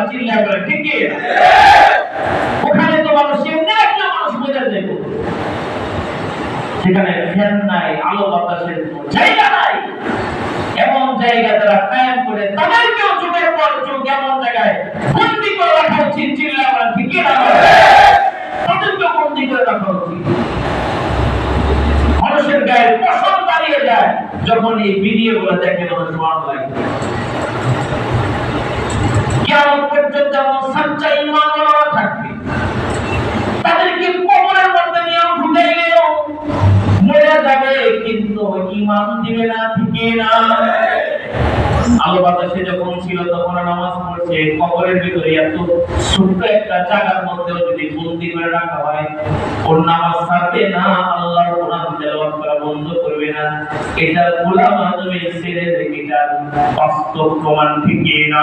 না চিল্লা করে, ঠিক কি? ওখানে তো মানুষ এমনি একটা মানুষ বোঝা যায় সেখানে ফ্যান নাই, আলো বাতাসের জায়গা নাই। এমন জায়গা তারা কায়েম করে, তাদেরকেও যুগের পর যুগ এমন জায়গায় বন্দি করে রাখা উচিত চিল্লা করে ঠিক কি না? তাদেরকেও বন্দি করে রাখা উচিত। মানুষের গায়ে পশম দাঁড়িয়ে যায় যখন এই ভিডিও গুলো দেখে মানুষ অনলাইন কেমন পর্যন্ত এমন সচ্চা ইমান থাকবে। তাদেরকে কবরের মধ্যে নিয়ে ঢুকে গেলেও মরে যাবে, কিন্তু ইমান দিবে না ঠিকই না। আলো বাতাসে যখন ছিল, তখন নামাজ পড়ছে, কবরের ভিতরে এত ছোট্ট একটা জায়গার মধ্যে যদি বন্দি করে রাখা হয়, ওর নামাজ ছাড়বে না, আল্লাহর কোরআন তেলাওয়াত করা বন্ধ করবে না। এটা গোলাম আজমের ছেলে এটা বাস্তব প্রমাণ ঠিকই না।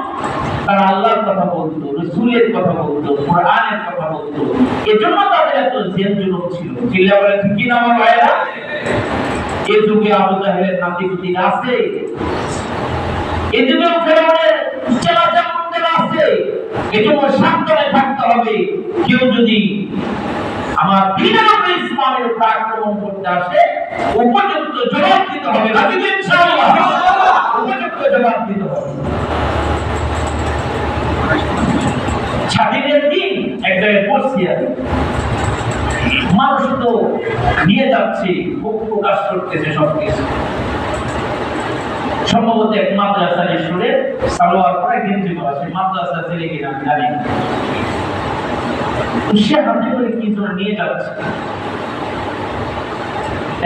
তারা আল্লাহর কথা বলতো, রসুলের কথা বলতো, কোরআনের কথা বলতো। এজন্য তাদের এত জেল জুলুম ছিল। চিল্লা বলে ঠিকই না, আমার ভাইরা এ যুগে আবু জাহেলের নাতিপুতি আছে। এ যুগেও ফেরাউনের চেলা চামুন্ডের আছে। এজন্য সাবধানে থাকতে হবে। কেউ যদি আমার দিনের ইসলামের উপর আক্রমণ করতে আসে, উপযুক্ত জবাব দিতে হবে। রাজি ইনশাআল্লাহ। উপযুক্ত জবাব দিতে হবে। স্বাধীনের দিন এক জায়গায় মানুষ তো নিয়ে যাচ্ছে প্রকাশ করতেছে সবকিছু। সম্ভবত এক মাদ্রাসার স্টুডেন্ট সালোয়ার পরে গেঞ্জি পরা সেই মাদ্রাসা ছেলে কিনা আমি জানি সে হাতে করে কি যেন নিয়ে যাচ্ছে?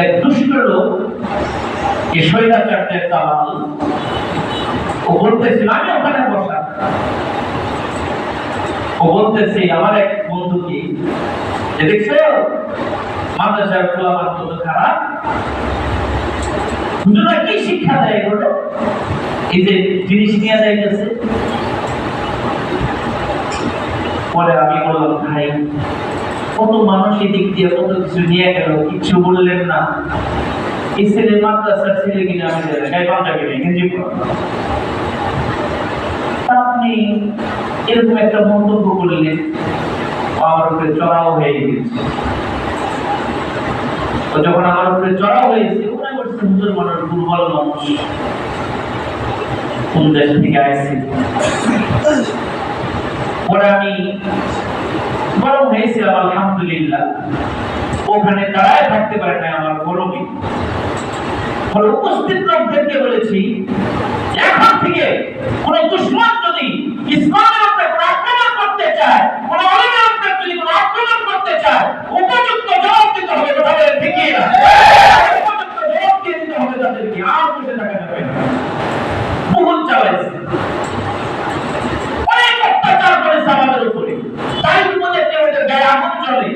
এক দুষ্ট লোক এই স্বৈরাচারদের দালাল ও বলতেছিল, আমি ওখানে বসা ও আমার এক বন্ধুকে যে দেখছ? মাদ্রাসার খোলাবার কত খারাপ। হুজুরা কি শিক্ষা দেয় এগুলো এই যে জিনিস নিয়ে যাইতেছে। পরে আমি বললাম, ভাই, কত মানুষ এদিক দিয়ে কত কিছু নিয়ে গেল কিছু বললেন না। এই ছেলে মাদ্রাসার ছেলে কিনা আমি গায়ে পাল্টা কিনে, গেঞ্জি আপনি এরকম একটা মন্তব্য আমার উপরে চড়াও হয়ে গেছে তো যখন আমার উপরে চড়াও হয়েছে করছে মানুষ দুর্বল মানুষ কোন দেশ থেকে আসছে। পরে আমি হয়েছিলাম আলহামদুলিল্লাহ। ওখানে দাঁড়ায় থাকতে পারে না আমার গরমে। ফলে উপস্থিত লোকদেরকে বলেছি, এখন থেকে কোন দুশ্মন যদি ইসলামের উপরে কোন আক্রমণ করতে চায়, কোন অলিমের উপরে যদি কোন আক্রমণ করতে চায়, উপযুক্ত জবাব দিতে হবে কথা বলে উপযুক্ত জবাব দিয়ে দিতে হবে তাদেরকে আর বসে থাকা যাবে না বহুল চালাইছে অনেক অত্যাচার করেছে আমাদের উপরে তাই মনে কেউ এদের গায়ে আগুন চলে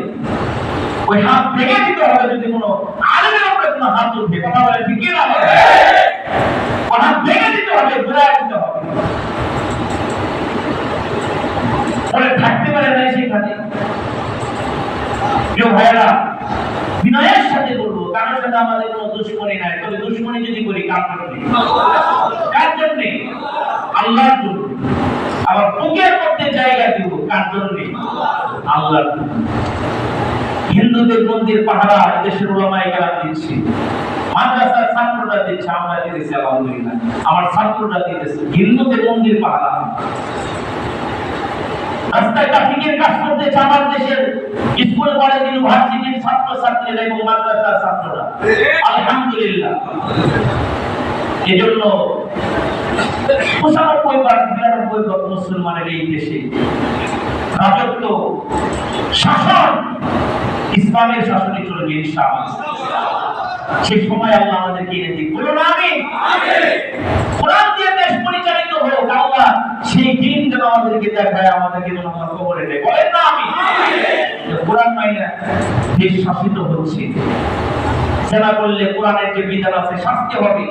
ওই হাত ভেঙে দিতে হবে যদি কোনো আলেমের উপরে উঠে কথা বলে ঠিকই না? ওই ভেঙে দিতে হবে ঘুরায় দিতে হবে বলে থাকতে পারে না সেখানে প্রিয় ভাইরা বিনয়ের সাথে বলব কারোর সাথে আমাদের কোনো দুশ্মনী নাই তবে দুশ্মনী যদি করি কার জন্য কার জন্য আল্লাহর জন্য আবার বুকের মধ্যে জায়গা দিব কার জন্য আল্লাহর জন্য হিন্দুদের মন্দির পাহারা দেশের ওলামায় কেরাম দিচ্ছে ছাত্ররা দিচ্ছে দিতেছি আলহামদুলিল্লাহ। আমার ছাত্ররা দিতেছে হিন্দুদের মন্দির পাহারা। মুসলমানের এই দেশে রাজত্ব, শাসন, ইসলামের শাসনে চলবে ইনশাআল্লাহ সেই সময় আল্লাহ আমাদেরকে এনে দিক বলুন আমি কোরআন দিয়ে দেশ পরিচালিত হোক, আল্লাহ সেই দিন যেন আমাদেরকে দেখায়, আমাদেরকে যেন আমরা কবরে দেয় বলেন না আমি কোরআন মাইনা দেশ শাসিত হচ্ছে, সেনা করলে কোরআনের যে বিধান আছে, শাস্তি হবে।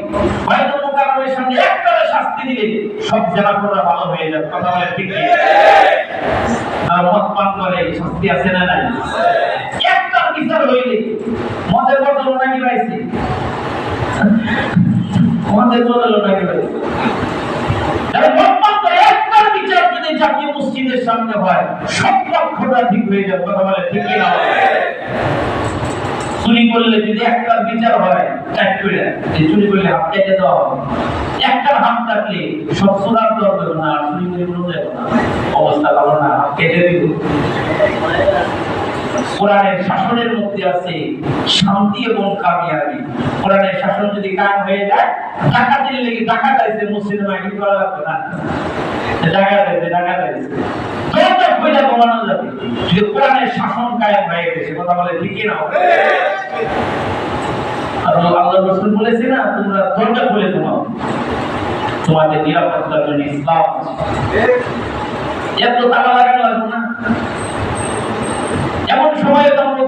হয়তো মোকারমের সামনে একটা শাস্তি দিলে সব জেলা করা ভালো হয়ে যাবে। কথা বলে ঠিক নেই আর মদ পান করে শাস্তি আছে না নাই? একটা বিচার হইলে মদের নাকি পাইছে। মদের বদল নাকি পাইছে জাতীয় মসজিদের সামনে হয়, সব লক্ষটা ঠিক হয়ে যাবে, কথা বলে ঠিক না চুরি করলে যদি একটার বিচার হয়, এক করে, যে চুরি করলে হাত কেটে দেওয়া হবে। একটার হাত কাটলে সব সুরার দেওয়া হবে না চুরি করে কোনো যাবে না। অবস্থা ভালো না, হাত কেটে দিব। কোরআনের শাসনের মধ্যে আছে শান্তি এবং কামিয়াবি। কোরআনের শাসন যদি কায়েম হয়ে যায় ডাকাতির লেগে ডাকাত আছে মুসলিম আইন করা লাগবে না। তোমরা দরজা খুলে তোমার তোমাদের নিরাপত্তার জন্য ইসলাম। এত তালা লাগানো লাগবে না। এমন সময় তো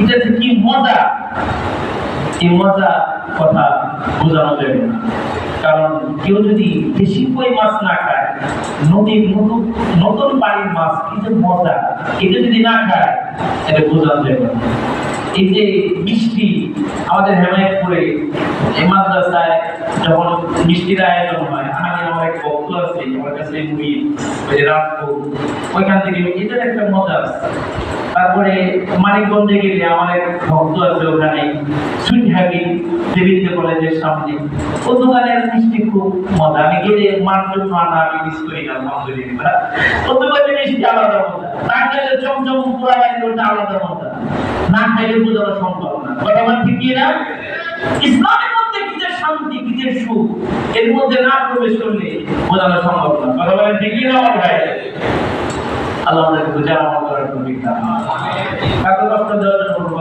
এটা যে কি মজা এই মজা কথা বোঝানো যাবে না। কারণ কেউ যদি দেশি কই মাছ না খায়, নদীর নতুন নতুন বাড়ির মাছ কি যে মজা, এটা যদি না খায়, এটা বোঝানো যাবে না। এই যে আমাদের হেমায়তপুরে যখন আয়োজন হয় আমি আমার এক ভক্ত আছে, আমার কাছে মুড়ি রাজপুর ওইখান থেকে এটার একটা মজা আছে। তারপরে মানিকগঞ্জে গেলে আমার এক ভক্ত আছে ওখানে দেবীন্দ্র কলেজের সামনে। ও দোকানের মিষ্টি খুব মজা। আমি গেলে মার জন্য আনা আমি মিস করি না ও দোকানের মিষ্টি আলাদা মজা। খেলে চমচম পুরা আলাদা মজা। না খাইলে বোঝানো সম্ভব না কথা ঠিক না ইসলামের মধ্যে কি যে শান্তি কি যে সুখ, এর মধ্যে না প্রবেশ করলে বোঝানো সম্ভব না। কথা বলেন ঠিকই না আমার ভাই? আল্লাহ আমাদের বোঝা আমার করার কষ্ট দেওয়ার জন্য